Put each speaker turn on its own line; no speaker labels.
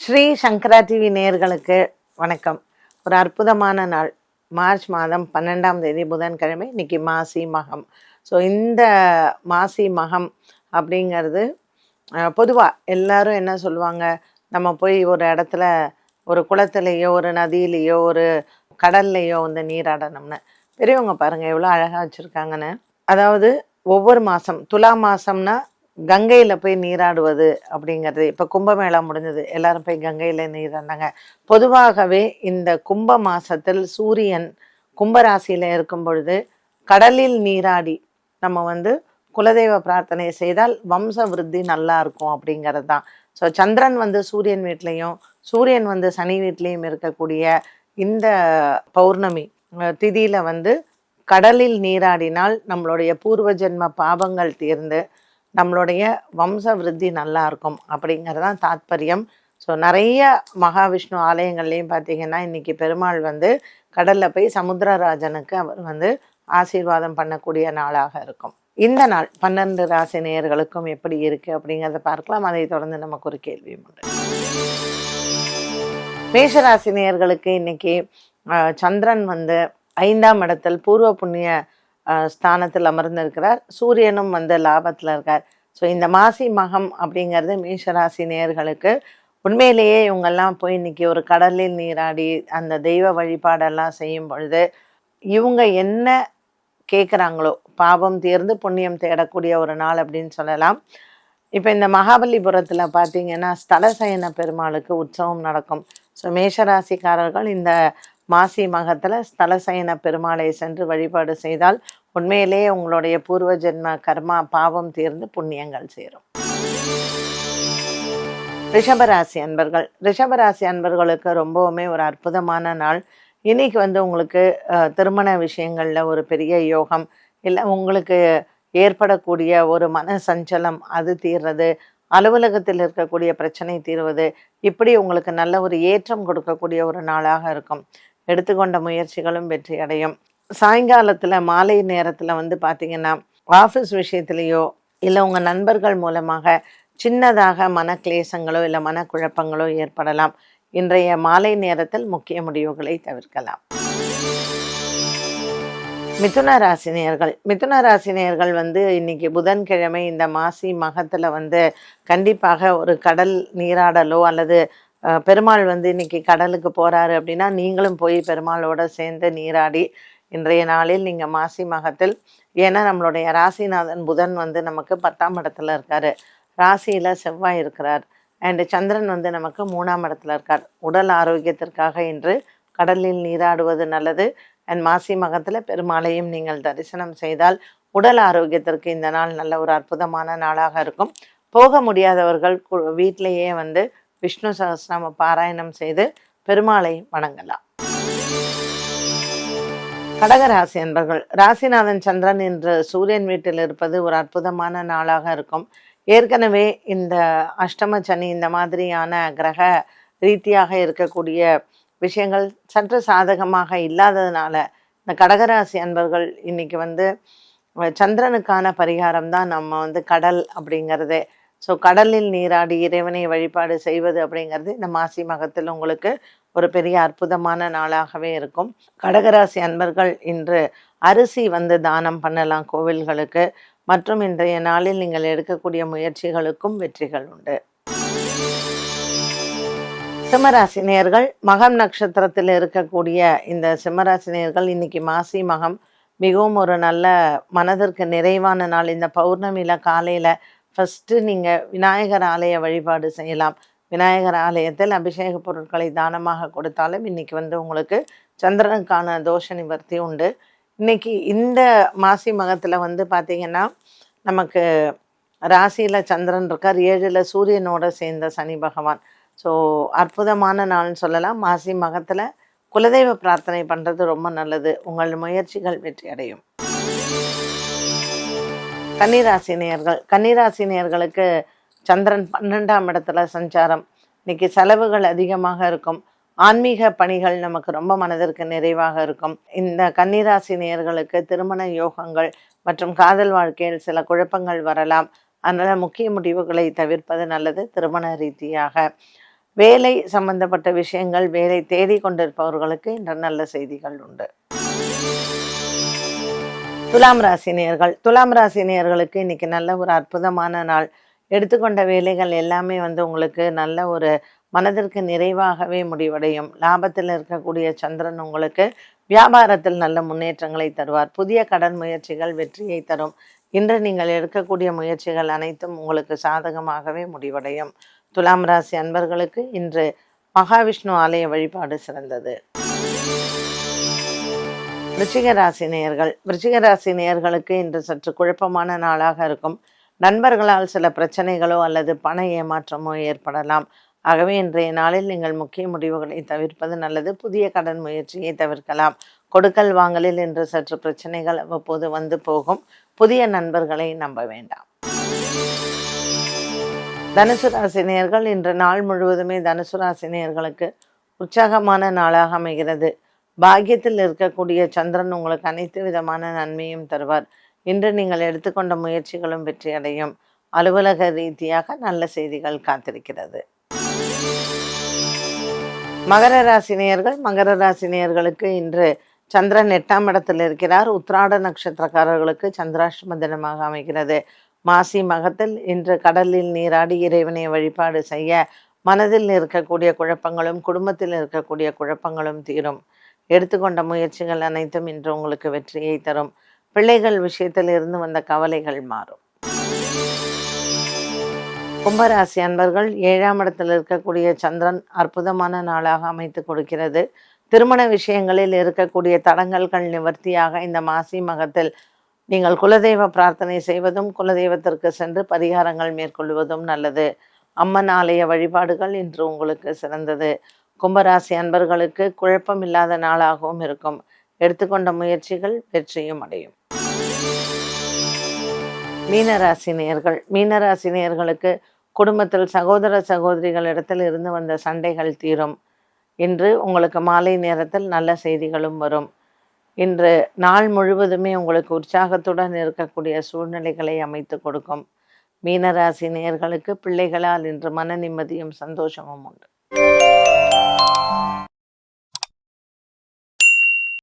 ஸ்ரீ சங்கரா TV நேர்களுக்கு வணக்கம். ஒரு அற்புதமான நாள். மார்ச் மாதம் பன்னெண்டாம் தேதி புதன்கிழமை. இன்னைக்கு மாசி மகம். ஸோ இந்த மாசி மகம் அப்படிங்கிறது பொதுவாக எல்லாரும் என்ன சொல்லுவாங்க? நம்ம போய் ஒரு இடத்துல ஒரு குளத்துலேயோ ஒரு நதியிலேயோ ஒரு கடல்லையோ வந்து நீராடணும்னு பெரியவங்க பாருங்கள் எவ்வளோ அழகாக வச்சுருக்காங்கன்னு. அதாவது ஒவ்வொரு மாதம் துலா மாதம்னா கங்கையில் போய் நீராடுவது அப்படிங்கிறது. இப்போ கும்பமேளா முடிஞ்சது. எல்லாரும் போய் கங்கையில் நீராடினாங்க. பொதுவாகவே இந்த கும்ப மாசத்தில் சூரியன் கும்பராசியில் இருக்கும் பொழுது கடலில் நீராடி நம்ம வந்து குலதெய்வ பிரார்த்தனை செய்தால் வம்ச விருத்தி நல்லா இருக்கும் அப்படிங்கிறது தான். ஸோ சந்திரன் வந்து சூரியன் வீட்லேயும் சூரியன் வந்து சனி வீட்லேயும் இருக்கக்கூடிய இந்த பௌர்ணமி திதியில் வந்து கடலில் நீராடினால் நம்மளுடைய பூர்வ ஜென்ம பாவங்கள் தீர்ந்து நம்மளுடைய வம்ச விருத்தி நல்லா இருக்கும் அப்படிங்கிறது தான் தாத்பரியம். ஸோ நிறைய மகாவிஷ்ணு ஆலயங்கள்லையும் பார்த்தீங்கன்னா இன்னைக்கு பெருமாள் வந்து கடல்ல போய் சமுத்திரராஜனுக்கு அவர் வந்து ஆசீர்வாதம் பண்ணக்கூடிய நாளாக இருக்கும். இந்த நாள் பன்னெண்டு ராசி நேயர்களுக்கும் எப்படி இருக்கு அப்படிங்கிறத பார்க்கலாம். அதை தொடர்ந்து நமக்கு ஒரு கேள்வி உண்டு. மேஷராசி நேயர்களுக்கு இன்னைக்கு சந்திரன் வந்து ஐந்தாம் இடத்தில் பூர்வ புண்ணிய ஸ்தானத்தில் அமர்ந்திருக்கிறார். சூரியனும் வந்து லாபத்தில் இருக்கார். ஸோ இந்த மாசி மகம் அப்படிங்கிறது மேஷராசி நேயர்களுக்கு உண்மையிலேயே இவங்கெல்லாம் போய் இன்னைக்கு ஒரு கடலில் நீராடி அந்த தெய்வ வழிபாடெல்லாம் செய்யும் பொழுது இவங்க என்ன கேட்குறாங்களோ பாவம் தீர்ந்து புண்ணியம் தேடக்கூடிய ஒரு நாள் அப்படின்னு சொல்லலாம். இப்போ இந்த மகாபலிபுரத்தில் பார்த்தீங்கன்னா ஸ்தலசயன பெருமாளுக்கு உற்சவம் நடக்கும். ஸோ மேஷராசிக்காரர்கள் இந்த மாசி மகத்தில் ஸ்தலசயன பெருமாளை சென்று வழிபாடு செய்தால் உண்மையிலேயே உங்களுடைய பூர்வ ஜென்ம கர்மா பாவம் தீர்ந்து புண்ணியங்கள் சேரும். ரிஷபராசி அன்பர்கள் ரிஷபராசி அன்பர்களுக்கு ரொம்பவுமே ஒரு அற்புதமான நாள். இன்னைக்கு வந்து உங்களுக்கு திருமண விஷயங்கள்ல ஒரு பெரிய யோகம் இல்லை உங்களுக்கு ஏற்படக்கூடிய ஒரு மன சஞ்சலம் அது தீர்றது அலுவலகத்தில் இருக்கக்கூடிய பிரச்சனை தீர்வது இப்படி உங்களுக்கு நல்ல ஒரு ஏற்றம் கொடுக்கக்கூடிய ஒரு நாளாக இருக்கும். எடுத்துக்கொண்ட முயற்சிகளும் வெற்றி அடையும் சாயங்காலத்தில் மாலை நேரத்தில் வந்து பார்த்தீங்கன்னா ஆஃபீஸ் விஷயத்துலேயோ இல்லை உங்கள் நண்பர்கள் மூலமாக சின்னதாக மனக்லேசங்களோ இல்லை மனக்குழப்பங்களோ ஏற்படலாம். இன்றைய மாலை நேரத்தில் முக்கிய முடிவுகளை தவிர்க்கலாம். மிதுன ராசினியர்கள். மிதுன ராசினியர்கள் வந்து இன்னைக்கு புதன்கிழமை இந்த மாசி மகத்துல வந்து கண்டிப்பாக ஒரு கடல் நீராடலோ அல்லது பெருமாள் வந்து இன்னைக்கு கடலுக்கு போறாரு அப்படின்னா நீங்களும் போய் பெருமாளோட சேர்ந்து நீராடி இன்றைய நாளில் நீங்க மாசி மகத்தில் ஏன்னா நம்மளுடைய ராசிநாதன் புதன் வந்து நமக்கு பத்தாம் இடத்துல இருக்காரு. ராசியில செவ்வாய் இருக்கிறார். அண்டு சந்திரன் வந்து நமக்கு மூணாம் இடத்துல இருக்கார். உடல் ஆரோக்கியத்திற்காக இன்று கடலில் நீராடுவது நல்லது. அண்ட் மாசி மகத்தில் பெருமாளையும் நீங்கள் தரிசனம் செய்தால் உடல் ஆரோக்கியத்திற்கு இந்த நாள் நல்ல ஒரு அற்புதமான நாளாக இருக்கும். போக முடியாதவர்கள் கு- வீட்டிலேயே வந்து விஷ்ணு சகசிரநாம பாராயணம் செய்து பெருமாளை வணங்கலாம். கடகராசி அன்பர்கள் ராசிநாதன் சந்திரன் இன்று சூரியன் வீட்டில் இருப்பது ஒரு அற்புதமான நாளாக இருக்கும். ஏற்கனவே இந்த அஷ்டம சனி இந்த மாதிரியான கிரக ரீதியாக இருக்கக்கூடிய விஷயங்கள் சற்று சாதகமாக இல்லாததுனால இந்த கடகராசி அன்பர்கள் இன்னைக்கு வந்து சந்திரனுக்கான பரிகாரம் தான் நம்ம வந்து கடல் அப்படிங்கிறதே ஸோ கடலில் நீராடி இறைவனை வழிபாடு செய்வது அப்படிங்கிறது இந்த மாசி மகத்தில் உங்களுக்கு ஒரு பெரிய அற்புதமான நாளாகவே இருக்கும். கடகராசி அன்பர்கள் இன்று அரிசி வந்து தானம் பண்ணலாம் கோவில்களுக்கு. மற்றும் இன்றைய நாளில் நீங்கள் எடுக்கக்கூடிய முயற்சிகளுக்கும் வெற்றிகள் உண்டு. சிம்மராசினியர்கள் மகம் நட்சத்திரத்தில் இருக்கக்கூடிய இந்த சிம்மராசினியர்கள் இன்னைக்கு மாசி மகம் மிகவும் ஒரு நல்ல மனதிற்கு நிறைவான நாள். இந்த பௌர்ணமியில காலையில ஃபஸ்ட்டு நீங்கள் விநாயகர் ஆலய வழிபாடு செய்யலாம். விநாயகர் ஆலயத்தில் அபிஷேக பொருட்களை தானமாக கொடுத்தாலும் இன்றைக்கி வந்து உங்களுக்கு சந்திரனுக்கான தோஷ நிவர்த்தி உண்டு. இன்னைக்கு இந்த மாசி மகத்தில் வந்து பார்த்திங்கன்னா நமக்கு ராசியில் சந்திரன் இருக்கார். ஏழில் சூரியனோட சேர்ந்த சனி பகவான். ஸோ அற்புதமான நாள்னு சொல்லலாம். மாசி மகத்தில் குலதெய்வ பிரார்த்தனை பண்ணுறது ரொம்ப நல்லது. உங்கள் முயற்சிகள் வெற்றி அடையும் கன்னிராசினியர்கள் கன்னிராசினியர்களுக்கு சந்திரன் பன்னெண்டாம் இடத்துல சஞ்சாரம். இன்னைக்கு செலவுகள் அதிகமாக இருக்கும். ஆன்மீக பணிகள் நமக்கு ரொம்ப மனதிற்கு நிறைவாக இருக்கும். இந்த கன்னிராசி நேயர்களுக்கு திருமண யோகங்கள் மற்றும் காதல் வாழ்க்கையில் சில குழப்பங்கள் வரலாம். அதனால் முக்கிய முடிவுகளை தவிர்ப்பது நல்லது திருமண ரீதியாக. வேலை சம்பந்தப்பட்ட விஷயங்கள் வேலை தேடி கொண்டிருப்பவர்களுக்கு இன்று நல்ல செய்திகள் உண்டு. துலாம் ராசினியர்கள் துலாம் ராசி நேயர்களுக்கு இன்னைக்கு நல்ல ஒரு அற்புதமான நாள். எடுத்துக்கொண்ட வேலைகள் எல்லாமே வந்து உங்களுக்கு நல்ல ஒரு மனதிற்கு நிறைவாகவே முடிவடையும். லாபத்தில் இருக்கக்கூடிய சந்திரன் உங்களுக்கு வியாபாரத்தில் நல்ல முன்னேற்றங்களை தருவார். புதிய கடன் முயற்சிகள் வெற்றியை தரும். இன்று நீங்கள் எடுக்கக்கூடிய முயற்சிகள் அனைத்தும் உங்களுக்கு சாதகமாகவே முடிவடையும். துலாம் ராசி அன்பர்களுக்கு இன்று மகாவிஷ்ணு ஆலய வழிபாடு சிறந்தது. விருச்சிக நேயர்கள் விருச்சிக நேயர்களுக்கு இன்று சற்று குழப்பமான நாளாக இருக்கும். நண்பர்களால் சில பிரச்சனைகளோ அல்லது பண ஏமாற்றமோ ஏற்படலாம். ஆகவே இன்றைய நாளில் நீங்கள் முக்கிய முடிவுகளை தவிர்ப்பது நல்லது. புதிய கடன் முயற்சியை தவிர்க்கலாம். கொடுக்கல் வாங்கலில் இன்று சற்று பிரச்சனைகள் அவ்வப்போது வந்து போகும். புதிய நண்பர்களை நம்ப வேண்டாம். தனுசு ராசினியர்கள் இன்று நாள் முழுவதுமே தனுசு ராசினியர்களுக்கு உற்சாகமான நாளாக அமைகிறது. பாக்கியத்தில் இருக்கக்கூடிய சந்திரன் உங்களுக்கு அனைத்து விதமான நன்மையும் தருவார். இன்று நீங்கள் எடுத்துக்கொண்ட முயற்சிகளும் வெற்றியடையும். அலுவலக ரீதியாக நல்ல செய்திகள் காத்திருக்கிறது. மகர ராசினியர்கள் மகர ராசினியர்களுக்கு இன்று சந்திரன் எட்டாம் இடத்தில் இருக்கிறார். உத்ராட நட்சத்திரக்காரர்களுக்கு சந்திராஷ்டம தினமாக அமைகிறது. மாசி மகத்தில் இன்று கடலில் நீராடி இறைவனை வழிபாடு செய்ய மனதில் இருக்கக்கூடிய குழப்பங்களும் குடும்பத்தில் இருக்கக்கூடிய குழப்பங்களும் தீரும். எடுத்துக்கொண்ட முயற்சிகள் அனைத்தும் இன்று உங்களுக்கு வெற்றியை தரும். பிள்ளைகள் விஷயத்தில் இருந்து வந்த கவலைகள் மாறும். கும்பராசி அன்பர்கள் ஏழாம் இடத்தில் இருக்கக்கூடிய சந்திரன் அற்புதமான நாளாக அமைத்து கொடுக்கிறது. திருமண விஷயங்களில் இருக்கக்கூடிய தடங்கல்கள் நிவர்த்தியாக இந்த மாசி மகத்தில் நீங்கள் குலதெய்வ பிரார்த்தனை செய்வதும் குலதெய்வத்திற்கு சென்று பரிகாரங்கள் மேற்கொள்வதும் நல்லது. அம்மன் ஆலய வழிபாடுகள் இன்று உங்களுக்கு சிறந்தது. கும்பராசி அன்பர்களுக்கு குழப்பம் இல்லாத நாளாகவும் இருக்கும். எடுத்துக்கொண்ட முயற்சிகள் வெற்றியும் அடையும். மீனராசி நேர்கள் மீனராசி நேர்களுக்கு குடும்பத்தில் சகோதர சகோதரிகளிடத்தில் இருந்து வந்த சண்டைகள் தீரும். இன்று உங்களுக்கு மாலை நேரத்தில் நல்ல செய்திகளும் வரும். இன்று நாள் முழுவதுமே உங்களுக்கு உற்சாகத்துடன் இருக்கக்கூடிய சூழ்நிலைகளை அமைத்து கொடுக்கும். மீனராசி நேர்களுக்கு பிள்ளைகளால் இன்று மன நிம்மதியும் சந்தோஷமும் உண்டு.